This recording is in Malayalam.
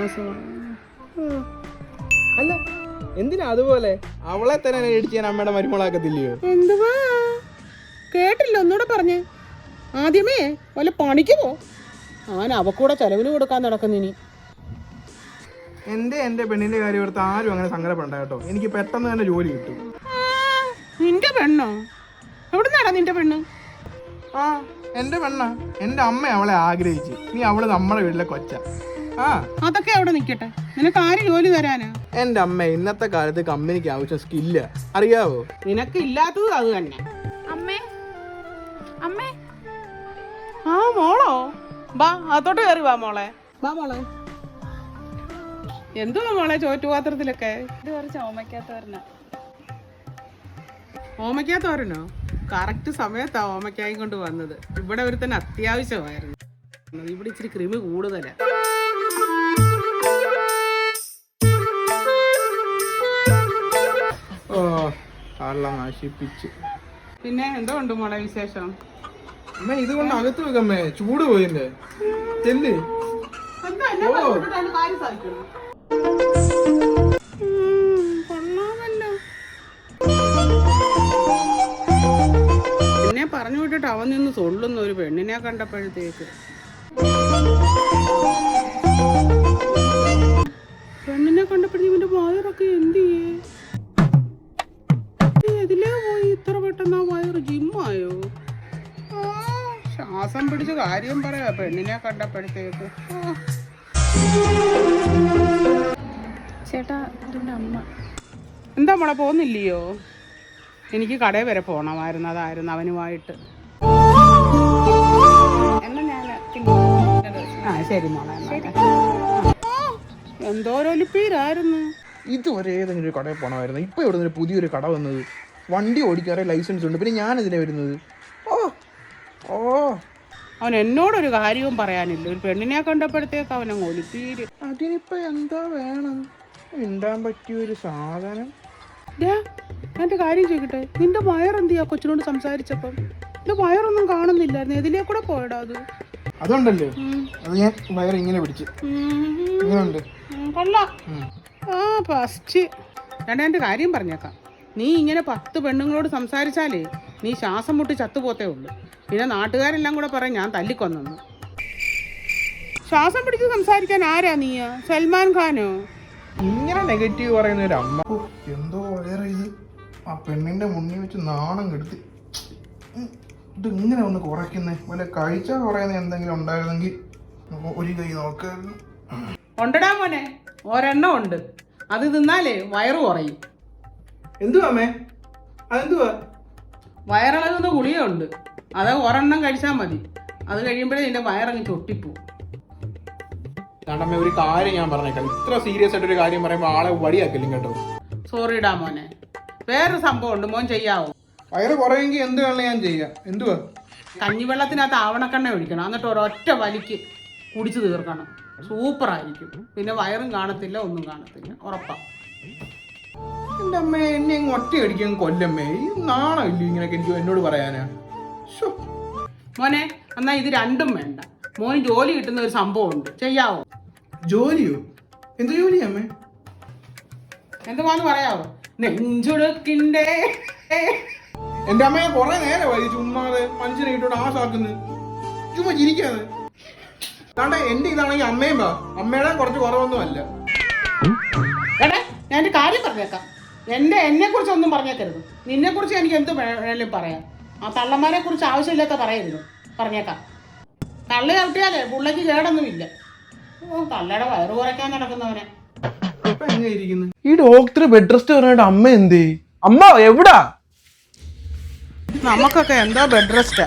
ആശ്വാസമാണ് അല്ല എന്തിനാ അതുപോലെ? അവളെ തന്നെ ഇടിച്ച് ഞാൻ അമ്മയുടെ മരുമോളാക്കത്തില്ലയോ? എന്തുവാ? കേട്ടില്ല ഒന്നുകൂടെ പറഞ്ഞേ. ആദ്യമേ വല്ല പണിക്ക് പോ. അവൻ അവക്കൂടെ ചെലവിന് കൊടുക്കാൻ നടക്കുന്നു ഇനി. എന്റെ എന്റെ പെണ്ണിന്റെ കാര്യം ഓർത്ത് ആരും അങ്ങനെ സങ്കടപ്പെടണ്ട കേട്ടോ. എനിക്ക് പെട്ടെന്ന് തന്നെ ജോലി കിട്ടും. നിന്റെ പെണ്ണോ? എവിടുന്നാടാ നിന്റെ പെണ്ണ്? ആ എന്റെ പെണ്ണ. എന്റെ അമ്മ അവളെ ആഗ്രഹിച്ചു. നീ അവൾ നമ്മളെ വീട്ടിലെ കൊച്ച. അതൊക്കെ അവിടെ നിക്കട്ടെ നിനക്ക് ആര് ജോലി തരാന്? എന്റെ അമ്മ ഇന്നത്തെ കാലത്ത് കമ്പനിക്ക് ആവശ്യം സ്കില്ല. അറിയാവോ? നിനക്ക് ഇല്ലാത്തത് അത് തന്നെ. അമ്മേ അമ്മേ. ആ മോളോ. ബാ അതോട്ട് കയറി വാ മോളെ. വാ മോളെ. എന്തുവാ മോളെ ചോറ്റുപാത്രത്തിലൊക്കെ? ഇത് കുറച്ച് ഓമയ്ക്കാത്തോരന ഓമയ്ക്കാത്തോരനോ കറക്റ്റ് സമയത്താ ഓമയ്ക്കായും കൊണ്ട് വന്നത്. ഇവിടെ ഒരു തന്നെ അത്യാവശ്യമായിരുന്നു. ഇവിടെ ഇച്ചിരി കൃമി കൂടുതലാ. കള്ള നശിപ്പിച്ച്. പിന്നെ എന്തോ ഉണ്ട് മോളെ വിശേഷം? അമ്മ ഇതുകൊണ്ട് അകത്ത് വെക്കമ്മേ ചൂട് പോയില്ലേ? ചെല്ല്. എന്നെ പറഞ്ഞു വിട്ടിട്ട് അവൻ നിന്ന് സൊള്ളുന്ന ഒരു പെണ്ണിനെ കണ്ടപ്പോഴത്തേക്ക്. പെട്ടെന്ന് ആ വയറ് ജിമ്മായോ ശ്വാസം പിടിച്ച് കാര്യം പറയാ. പെണ്ണിനെ കണ്ടപ്പോഴത്തേക്ക്. ചേട്ടാ അമ്മ. എന്താ മോളെ പോകുന്നില്ലയോ എനിക്ക് കടയിൽ വരെ പോണമായിരുന്നു അതായിരുന്നു അവനുമായിട്ട്. എന്നാ ഞാൻ ആ ശരി മോളെ എന്തോരൊലിപ്പീരായിരുന്നു ഇതുവരെ ഏതെങ്കിലും ഒരു കടയിൽ പോകണമായിരുന്നു ഇപ്പൊ ഇവിടെ നിന്ന് പുതിയൊരു കട വന്നത്? വണ്ടി ഓടിക്കാറേ ലൈസൻസ് ഉണ്ട്. പിന്നെ ഞാൻ ഇതിനെ വരുന്നത്? ഓ ഓ. അവൻ എന്നോടൊരു കാര്യവും പറയാനില്ല. ഒരു പെണ്ണിനെ കണ്ടപ്പോഴത്തേക്ക് അവനെ ഒലിത്തീര് അതിനിപ്പോ എന്താ വേണം? മിണ്ടാൻ പറ്റിയ ഒരു സാധനം എന്റെ കാര്യം ചോദിക്കട്ടെ? നിന്റെ വയറെന്തിയാ കൊച്ചിനോട് സംസാരിച്ചപ്പം? നിന്റെ വയറൊന്നും കാണുന്നില്ലായിരുന്നു. എതിലേ കൂടെ പോയടാ അത്. അതുണ്ടല്ലോ. അത് ഞാൻ വയർ ഇങ്ങനെ പിടിച്ച്. കൊള്ളാം. ആ ഫസ്റ്റ് രണ്ടാ എന്റെ കാര്യം പറഞ്ഞേക്കാം. നീ ഇങ്ങനെ പത്ത് പെണ്ണുങ്ങളോട് സംസാരിച്ചാലേ നീ ശ്വാസം മുട്ടി ചത്തുപോത്തേ ഉള്ളൂ. പിന്നെ നാട്ടുകാരെല്ലാം കൂടെ പറയും ഞാൻ തല്ലിക്കൊന്നു ശ്വാസം പിടിച്ച് സംസാരിക്കാൻ ആരാ നീയാ? സൽമാൻ ഖാനോ? ഇങ്ങനെ നെഗറ്റീവ് പറയുന്ന ഒരു അമ്മ. എന്തോ വേറെ ഇത്. ആ പെണ്ണിന്റെ മുന്നിൽ വെച്ച് നാണം കെടുത്തി. ഇത് ഇങ്ങനെ ഒന്ന് കുറയ്ക്കുന്നേ. വല്ല കഴിച്ചാൽ കുറയുന്ന എന്തെങ്കിലും ഉണ്ടായിരുന്നെങ്കിൽ ഒരു കൈ നോക്കായിരുന്നു. ഉണ്ടടാ മോനെ ഒരെണ്ണം ഉണ്ട്. അത് തിന്നാലേ വയറ് കുറയും. എന്തുവാ അമ്മേ? അതെന്തുവാ? വയറിളകുന്ന ഗുളികയുണ്ട്. അത് ഒരെണ്ണം കഴിച്ചാൽ മതി. അത് കഴിയുമ്പോഴേ നിന്റെ വയറങ്ങ് ചൊട്ടിപ്പോവും കണ്ടമ്മ ഒരു കാര്യം ഞാൻ പറഞ്ഞേക്കാം. ഇത്ര സീരിയസ് ആയിട്ട് ഒരു കാര്യം പറയുമ്പോൾ ആളെ വടിയാക്കില്ല കേട്ടോ? സോറിടാ മോനെ. വേറൊരു സംഭവം ഉണ്ട് മോൻ ചെയ്യാവോ? വയറ് കുറയെങ്കിൽ എന്ത് വേണം ഞാൻ ചെയ്യാം. എന്തുവാ? കഞ്ഞിവെള്ളത്തിനകത്ത് ആവണക്കെണ്ണ ഒഴിക്കണം. എന്നിട്ട് ഒരൊറ്റ വലിക്ക് കുടിച്ചു തീർക്കണം. സൂപ്പറായിരിക്കും പിന്നെ വയറും കാണത്തില്ല ഒന്നും കാണത്തില്ല. ഉറപ്പാ. എന്റെ അമ്മ എന്നെ ഇങ്ങ് ഒറ്റ അടിക്കാൻ കൊല്ലമ്മേ. ഈ നാണമില്ല ഇങ്ങനെയൊക്കെ എനിക്ക് എന്നോട് പറയാനാ? ശോ മോനെ എന്നാ ഇത് രണ്ടും വേണ്ട. മോന് ജോലി കിട്ടുന്ന ഒരു സംഭവം ഉണ്ട് ചെയ്യാവോ? ജോലിയോ? എന്ത് ജോലിയാ അമ്മേ? എന്തുവാന്ന് പറയാവോ? നെഞ്ചുടുക്കിന്റെ എന്റെ അമ്മയെ കുറെ നേരമായി ചുമ്മാതെ മനുഷ്യനെ ഇട്ടോണ്ട് ആസാക്കുന്നത് ചുമ്മാ ചിരിക്കാതെ. കണ്ട എന്റെ ഇതാണെങ്കിൽ അമ്മയും വാ. അമ്മയുടെ കുറച്ച് കുറവൊന്നും അല്ല എടേ ഞാൻ ഒരു കാര്യം പറഞ്ഞേക്കാം. എന്റെ എന്നെ കുറിച്ചൊന്നും പറഞ്ഞേക്കരുത്. നിന്നെ കുറിച്ച് എനിക്ക് എന്ത് വേണേലും പറയാം. ആ തള്ളന്മാരെ കുറിച്ച് ആവശ്യമില്ലാത്ത പറയരുത് പറഞ്ഞേക്കാം. തള്ളി ചവിട്ടിയാലേ പുള്ളക്ക് കേടൊന്നുമില്ല. ഓ തള്ളയുടെ വയറ് കുറയ്ക്കാൻ നടക്കുന്നവനെ. ഇപ്പൊ എങ്ങനെ ഇരിക്കുന്നു? ഈ ഡോക്ടർ ബെഡ് റെസ്റ്റ് പറഞ്ഞിട്ട് അമ്മ എന്തേ അമ്മ എവിടാ? നമുക്കൊക്കെ എന്താ ബെഡ് റെസ്റ്റാ?